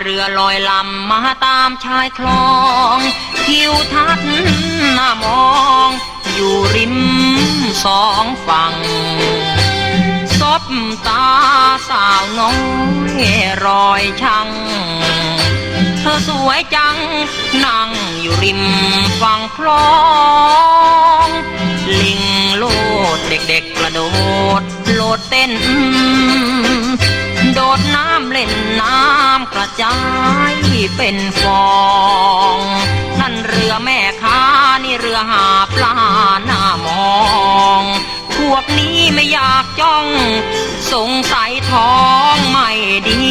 เรือลอยลำมาตามชายคลองทิวทัศน์น่ามอง อยู่ริมสองฝั่งซบตาสาวน้อยรอยชังเธอสวยจัง นั่งอยู่ริมฝั่งคลอง ลิงโลดเด็กๆกระโดด โลดเต้น โดดน้ำเล่นน้ำกระจายเป็นฟอง นั่นเรือแม่ค้านี่เรือหาปลาหน้ามอง พวกนี้ไม่อยากจ้อง สงสัยท้องไม่ดี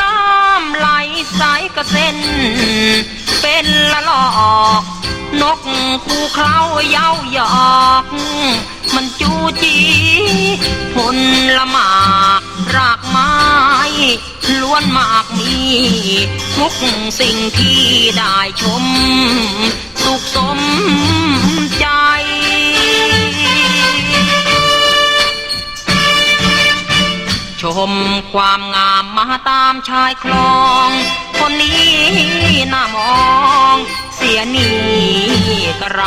น้ำไหลใสกระเซ็นเป็นละลอก นกคูเขาเย้าหยอก มันจูจีผลละหมากรากไม้ล้วนมากมีทุกสิ่งที่ได้ชม สุขสมใจชมความงามมาตามชายคลอง คนนี้น่ามอง เสียหนีกระไร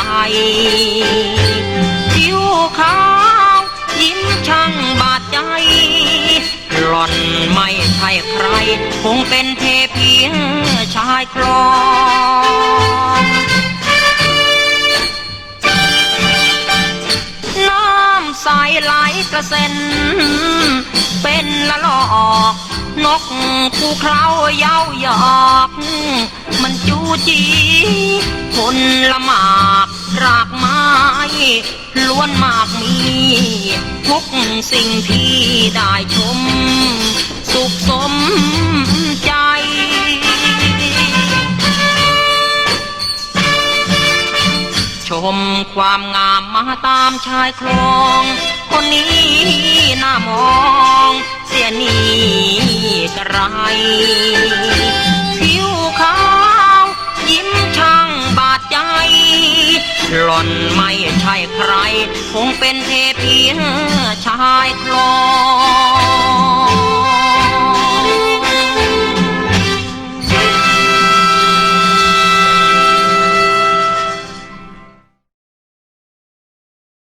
ผิวขาวยิ้มช่างบาดใจ หล่อนไม่ใช่ใคร คงเป็นเทพีชายคลองน้ำใสไหลกระเซ็น เป็นละลอกนกคูเคราเย้าหยอก มันจูจี ผลละหมากรากไม้ล้วนมากมีทุกสิ่งที่ได้ชม สุขสมใจชมความงามมาตามชายคลอง คนนี้น่ามอง เสียนีกระไร หล่อนไม่ใช่ใคร คงเป็นเทพีชายคลอง